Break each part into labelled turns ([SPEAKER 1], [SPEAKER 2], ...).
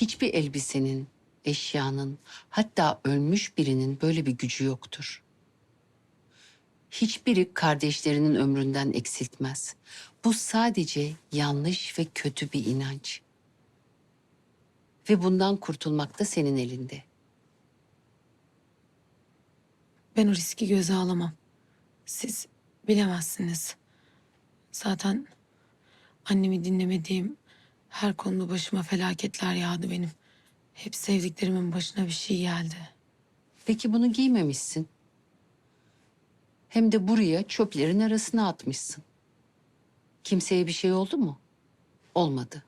[SPEAKER 1] Hiçbir elbisenin, eşyanın, hatta ölmüş birinin böyle bir gücü yoktur. Hiçbiri kardeşlerinin ömründen eksiltmez. Bu sadece yanlış ve kötü bir inanç. Ve bundan kurtulmak da senin elinde.
[SPEAKER 2] Ben o riski göze alamam. Siz bilemezsiniz. Zaten annemi dinlemediğim her konuda başıma felaketler yağdı benim. Hep sevdiklerimin başına bir şey geldi.
[SPEAKER 1] Peki bunu giymemişsin. Hem de buraya çöplerin arasına atmışsın. Kimseye bir şey oldu mu? Olmadı.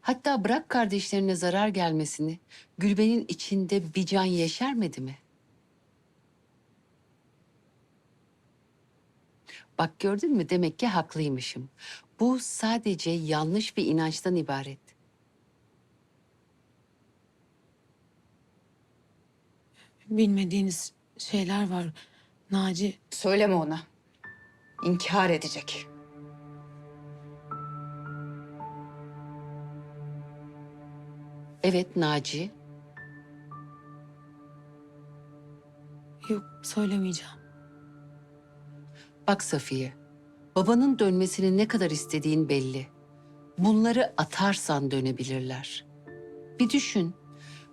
[SPEAKER 1] Hatta bırak kardeşlerine zarar gelmesini, Gülben'in içinde bir can yeşermedi mi? Bak gördün mü demek ki haklıymışım. Bu sadece yanlış bir inançtan ibaret.
[SPEAKER 2] Bilmediğiniz şeyler var. Naci
[SPEAKER 3] Söyleme ona. İnkar edecek.
[SPEAKER 1] Evet Naci,
[SPEAKER 2] yok söylemeyeceğim.
[SPEAKER 1] Bak Safiye, babanın dönmesini ne kadar istediğin belli. Bunları atarsan dönebilirler. Bir düşün.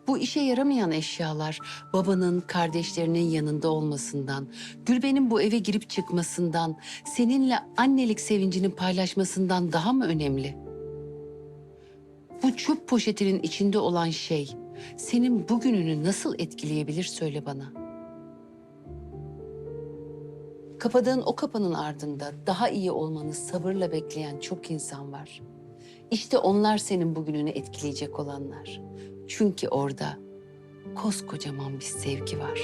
[SPEAKER 1] Bu işe yaramayan eşyalar babanın, kardeşlerinin yanında olmasından, Gülben'in bu eve girip çıkmasından, seninle annelik sevincini paylaşmasından daha mı önemli? Bu çöp poşetinin içinde olan şey senin bugününü nasıl etkileyebilir söyle bana. Kapadığın o kapının ardında daha iyi olmanı sabırla bekleyen çok insan var. İşte onlar senin bugününü etkileyecek olanlar. Çünkü orada koskocaman bir sevgi var.